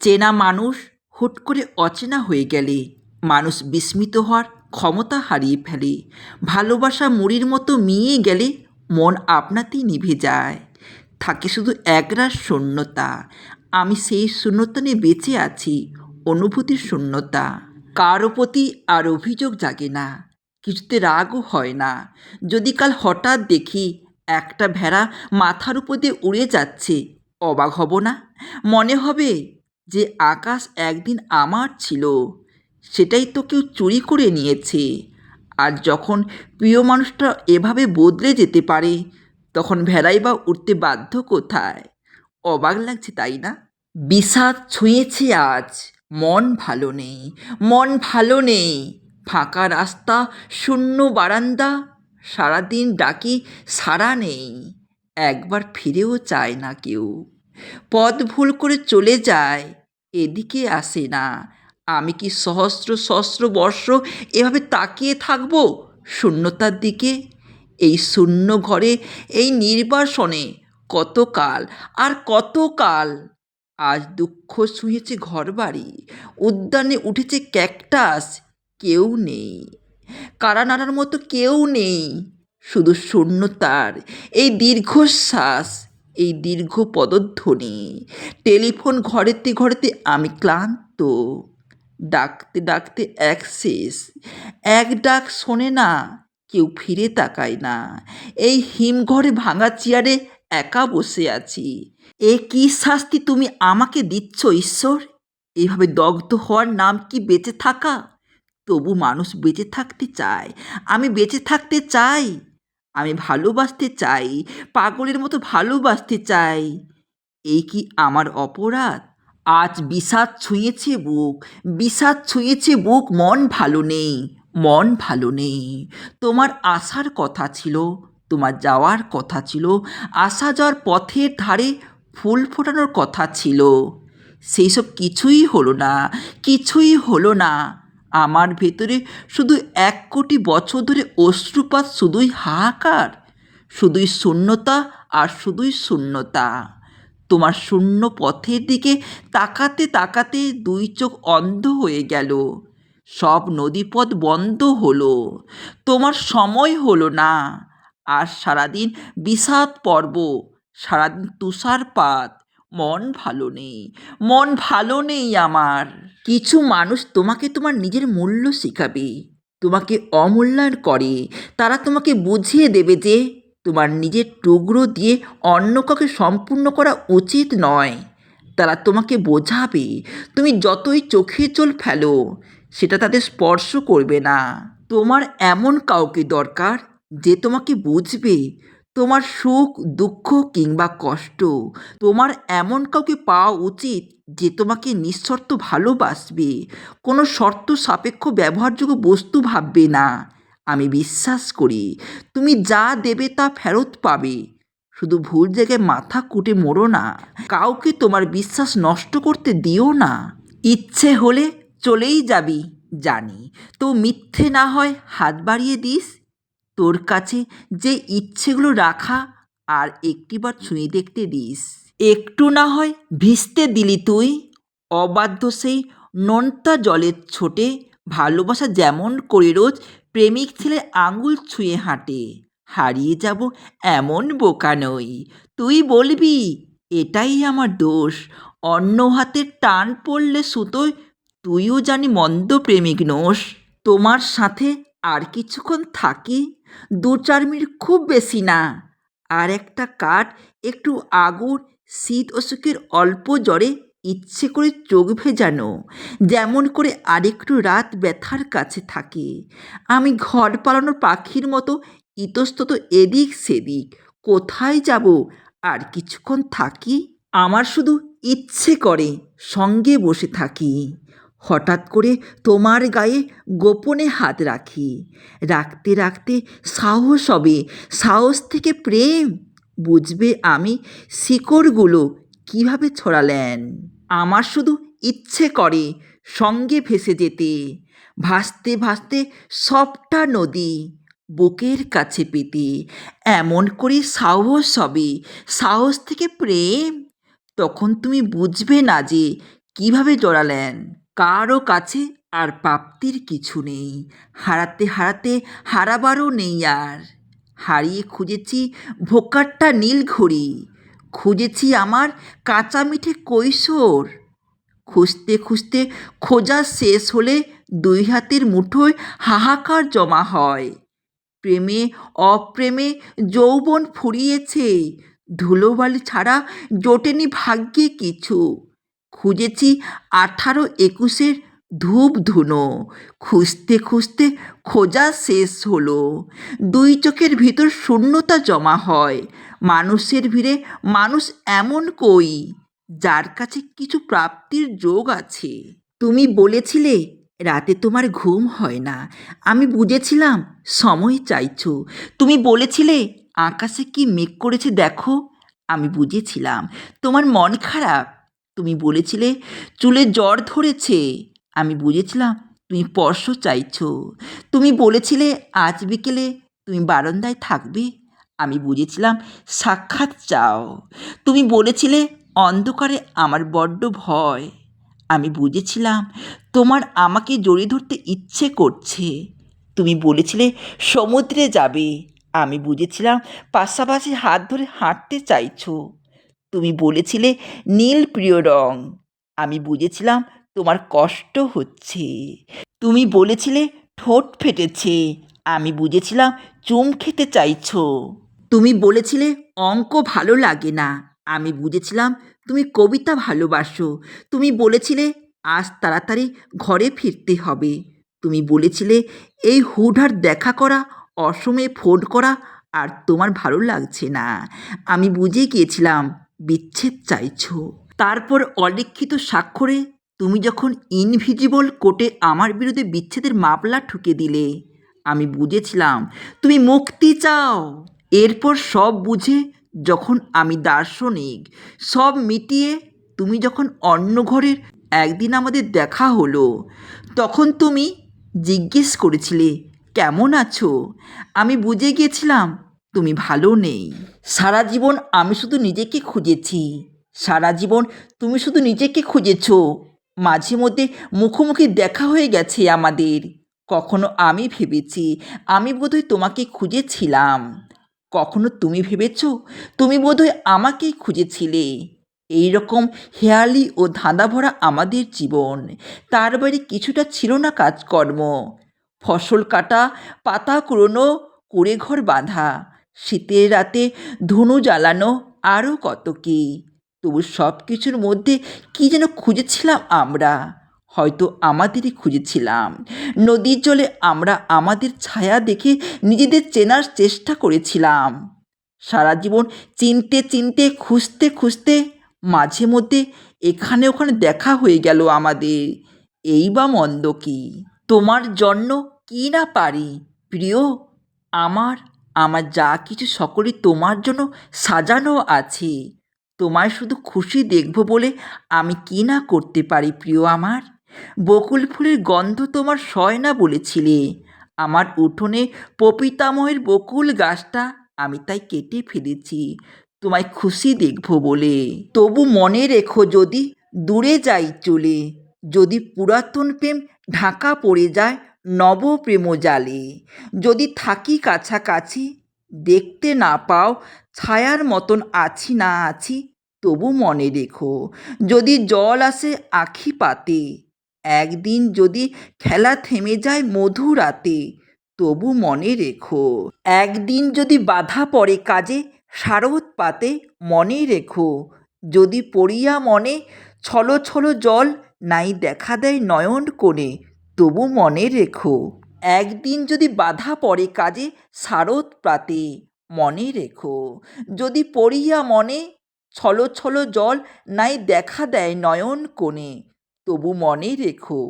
চেনা মানুষ হুট করে অচেনা হয়ে গেলে, মানুষ বিস্মিত হওয়ার ক্ষমতা হারিয়ে ফেলে, ভালোবাসা মুড়ির মতো মিয়ে গেলে মন আপনাতেই নিভে যায়। থাকে শুধু একরাশ শূন্যতা, আমি সেই শূন্যতা নিয়ে বেঁচে আছি, অনুভূতির শূন্যতা। কারও প্রতি আর অভিযোগ জাগে না, কিছুতে রাগও হয় না। যদি কাল হঠাৎ দেখি একটা ভেড়া মাথার উপর দিয়ে উড়ে যাচ্ছে, অবাক হব না? মনে হবে যে আকাশ একদিন আমার ছিল, সেটাই তো কেউ চুরি করে নিয়েছে। আর যখন প্রিয় মানুষটা এভাবে বদলে যেতে পারে, তখন ভেড়াই বা উঠতে বাধ্য কোথায়? অবাক লাগছে, তাই না? বিষাদ ছুঁয়েছে আজ, মন ভালো নেই, মন ভালো নেই। ফাঁকা রাস্তা, শূন্য বারান্দা, সারাদিন ডাকি সারা নেই, একবার ফিরেও চায় না কেউ। পথ ভুল করে চলে যায় এদিকে আসে না। আমি কি সহস্র সহস্র বর্ষ এভাবে তাকিয়ে থাকব শূন্যতার দিকে? এই শূন্য ঘরে, এই নির্বাসনে কতকাল আর কতকাল? আজ দুঃখ শুয়েছে ঘরবাড়ি, উদ্যানে উঠেছে ক্যাকটাস, কেউ নেই। কারা নাড়ার মতো কেউ নেই। শুধু শূন্যতার, এই দীর্ঘশ্বাস। এই দীর্ঘ পদধ্বনি। টেলিফোন ঘরেতে ঘরেতে আমি ক্লান্ত। ডাকতে ডাকতে এক শেষ। এক ডাক শোনে না, কেউ ফিরে তাকায় না। এই হিমঘরে ভাঙা চেয়ারে একা বসে আছি। এ কি শাস্তি তুমি আমাকে দিচ্ছ, ঈশ্বর? এইভাবে দগ্ধ হওয়ার নাম কি বেঁচে থাকা? তবু মানুষ বেঁচে থাকতে চায়। আমি বেঁচে থাকতে চাই। আমি ভালোবাসতে চাই, পাগলের মতো ভালোবাসতে চাই। এই কি আমার অপরাধ? আজ বিষাদ ছুঁয়েছে বুক, বিষাদ ছুঁয়েছে বুক, মন ভালো নেই, মন ভালো নেই। তোমার আসার কথা ছিল, তোমার যাওয়ার কথা ছিল, আসা যাওয়ার পথের ধারে ফুল ফোটানোর কথা ছিল। সেই সব কিছুই হলো না, কিছুই হলো না। আমার ভেতরে শুধু এক কোটি বছর ধরে অশ্রুপাত, শুধুই হাহাকার, শুধুই শূন্যতা আর শুধুই শূন্যতা। তোমার শূন্য পথের দিকে তাকাতে তাকাতে দুই চোখ অন্ধ হয়ে গেল। সব নদীপথ বন্ধ হলো। তোমার সময় হলো না। আর সারাদিন বিষাদ পর্ব, সারাদিন তুষারপাত মন ভালো নেই, মন ভালো নেই আমার। কিছু মানুষ তোমাকে তোমার নিজের মূল্য শেখাবে, তোমাকে অমূল্যায়ন করে। তারা তোমাকে বুঝিয়ে দেবে যে তোমার নিজের টুকরো দিয়ে অন্য কাউকে সম্পূর্ণ করা উচিত নয়। তারা তোমাকে বোঝাবে, তুমি যতই চোখে চোল ফেলো, সেটা তাদের স্পর্শ করবে না। তোমার এমন কাউকে দরকার যে তোমাকে বুঝবে তোমার সুখ, দুঃখ কিংবা কষ্ট তোমার এমন কাউকে পাওয়া উচিত যে তোমাকে নিঃশর্ত ভালোবাসবে। কোনো শর্ত সাপেক্ষ ব্যবহারযোগ্য বস্তু ভাববে না। আমি বিশ্বাস করি, তুমি যা দেবে তা ফেরত পাবে। শুধু ভুল জায়গায় মাথা কুটে মোড়ো না। কাউকে তোমার বিশ্বাস নষ্ট করতে দিও না। ইচ্ছে হলে চলেই যাবি, জানি। তো মিথ্যে না হয় হাত বাড়িয়ে দিস। তোর কাছে যে ইচ্ছেগুলো রাখা আর একটিবার ছুঁয়ে দেখতে দিস। একটু না হয় ভিজতে দিলি তুই। অবাধ্য সেই নোনতা জলের ছোটে ভালোবাসা যেমন করে রোজ প্রেমিক ছেলে আঙুল ছুঁয়ে হাঁটে। হারিয়ে যাব এমন বোকা নই। তুই বলবি, এটাই আমার দোষ। অন্য হাতে টান পড়লে সুতোয় তুইও জানি মন্দ প্রেমিক নোস তোমার সাথে আর কিছুক্ষণ থাকি দু চার মিনিট খুব বেশি না। আর একটা কাঠ একটু আগুন শীত অসুখের অল্প জ্বরে ইচ্ছে করে চোখ ভেজানো, যেমন করে আরেকটু রাত ব্যথার কাছে থাকে। আমি ঘর পালানোর পাখির মতো ইতস্তত এদিক সেদিক, কোথায় যাব? আর কিছুক্ষণ থাকি, আমার শুধু ইচ্ছে করে সঙ্গে বসে থাকি। হঠাৎ করে তোমার গায়ে গোপনে হাত রাখি। রাখতে রাখতে সাহস হবে, সাহস থেকে প্রেম। বুঝবে আমি শিকড়গুলো কীভাবে ছড়ালেন। আমার শুধু ইচ্ছে করে সঙ্গে ভেসে যেতে। ভাসতে ভাসতে সবটা নদী বুকের কাছে পেতে। এমন করে সাহস হবে, সাহস থেকে প্রেম। তখন তুমি বুঝবে না যে কীভাবে জড়ালেন। কারও কাছে আর প্রাপ্তির কিছু নেই। হারাতে হারাতে হারাবারও নেই আর। হারিয়ে খুঁজেছি ভোকারটা নীল ঘড়ি খুঁজেছি আমার কাঁচা মিঠে কৈশোর। খুঁজতে খুঁজতে খোঁজা শেষ হলে দুই হাতের মুঠোয় হাহাকার জমা হয়। প্রেমে অপ্রেমে যৌবন ফুরিয়েছে। ধুলোবালি ছাড়া জোটেনি ভাগ্যে কিছু। খুঁজেছি আঠারো একুশের ধূপ ধুনো। খুঁজতে খুঁজতে খোঁজা শেষ হলো। দুই চোখের ভিতর শূন্যতা জমা হয়। মানুষের ভিড়ে মানুষ এমন কই? যার কাছে কিছু প্রাপ্তির যোগ আছে। তুমি বলেছিলে, রাতে তোমার ঘুম হয় না। আমি বুঝেছিলাম, সময় চাইছো। তুমি বলেছিলে, আকাশে কি মেঘ করেছে দেখো। আমি বুঝেছিলাম। তোমার মন খারাপ। তুমি বলেছিলে চুলে জ্বর ধরেছে। আমি বুঝেছিলাম, তুমি স্পর্শ চাইছ। তুমি বলেছিলে আজ বিকেলে তুমি বারান্দায় থাকবে। আমি বুঝেছিলাম, সাক্ষাৎ চাও। তুমি বলেছিলে অন্ধকারে আমার বড্ড ভয়। আমি বুঝেছিলাম, তোমার আমাকে জড়িয়ে ধরতে ইচ্ছে করছে। তুমি বলেছিলে সমুদ্রে যাবে। আমি বুঝেছিলাম, পাশাপাশি হাত ধরে হাঁটতে চাইছো। তুমি বলেছিলে নীল প্রিয় রং। আমি বুঝেছিলাম তোমার কষ্ট হচ্ছে। তুমি বলেছিলে ঠোঁট ফেটেছে। আমি বুঝেছিলাম চুম খেতে চাইছো। তুমি বলেছিলে অঙ্ক ভালো লাগে না। আমি বুঝেছিলাম তুমি কবিতা ভালোবাসো। তুমি বলেছিলে আজ তাড়াতাড়ি ঘরে ফিরতে হবে। তুমি বলেছিলে এই হুডহার দেখা করা, অসময়ে ফোন করা আর তোমার ভালো লাগছে না। আমি বুঝে গিয়েছিলাম বিচ্ছেদ চাইছো। তারপর অলিখিত স্বাক্ষরে তুমি যখন ইনভিজিবল কোর্টে আমার বিরুদ্ধে বিচ্ছেদের মামলা ঠুকে দিলে, আমি বুঝেছিলাম, তুমি মুক্তি চাও। এরপর সব বুঝে যখন আমি দার্শনিক, সব মিটিয়ে তুমি যখন অন্য ঘরের একদিন আমাদের দেখা হলো, তখন তুমি জিজ্ঞেস করেছিলে, কেমন আছো? আমি বুঝে গিয়েছিলাম তুমি ভালো নেই। সারা জীবন আমি শুধু নিজেকে খুঁজেছি। সারা জীবন তুমি শুধু নিজেকে খুঁজেছ। মাঝে মধ্যে মুখোমুখি দেখা হয়ে গেছে আমাদের। কখনো আমি ভেবেছি, আমি বোধহয় তোমাকে খুঁজেছিলাম। কখনো তুমি ভেবেছ, তুমি বোধহয় আমাকেই খুঁজেছিলে। এই রকম হেয়ালি ও ধাঁধা ভরা আমাদের জীবন, তার বাইরে কিছুটা ছিল না কাজকর্ম। ফসল কাটা, পাতা কুড়োনো কুড়ে ঘর বাঁধা শীতের রাতে ধুনু জ্বালানো আরও কত কী? তবু সব কিছুর মধ্যে কী যেন খুঁজেছিলাম আমরা? হয়তো আমাদেরই খুঁজেছিলাম। নদীর জলে আমরা আমাদের ছায়া দেখে নিজেদের চেনার চেষ্টা করেছিলাম। সারা জীবন চিনতে চিনতে, খুঁজতে খুঁজতে, মাঝে মধ্যে এখানে ওখানে দেখা হয়ে গেল আমাদের। এই বা মন্দ কি? তোমার জন্য কি না পারি? প্রিয়, আমার আমার যা কিছু সকলই তোমার জন্য সাজানো আছে। তোমায় শুধু খুশি দেখব বলে আমি কি না করতে পারি প্রিয় আমার? বকুল ফুলের গন্ধ তোমার সয় না বলেছিলে। আমার উঠোনে পপিতাময়ের বকুল গাছটা আমি তাই কেটে ফেলেছি। তোমায় খুশি দেখব বলে। তবু মনে রেখো যদি দূরে যাই চলে। যদি পুরাতন প্রেম ঢাকা পড়ে যায় নব প্রেম জালে যদি থাকি কাছাকাছি, দেখতে না পাও, ছায়ার মতন আছি না আছি, তবু মনে রেখো, যদি জল আসে আখি পাতে, একদিন যদি খেলা থেমে যায় মধু রাতে, তবু মনে রেখো, একদিন যদি বাধা পড়ে কাজে, শারদ পাতে মনে রেখো, যদি পড়িয়া মনে ছলো ছলো জল, নাই দেখা দেয় নয়ন কোণে তবু মনে রেখো, একদিন যদি বাধা পড়ে কাজে শারদ প্রাতে মনে রেখো। যদি পড়িয়া মনে ছলো ছলো জল নাই দেখা দেয় নয়ন কোণে, তবু মনে রেখো।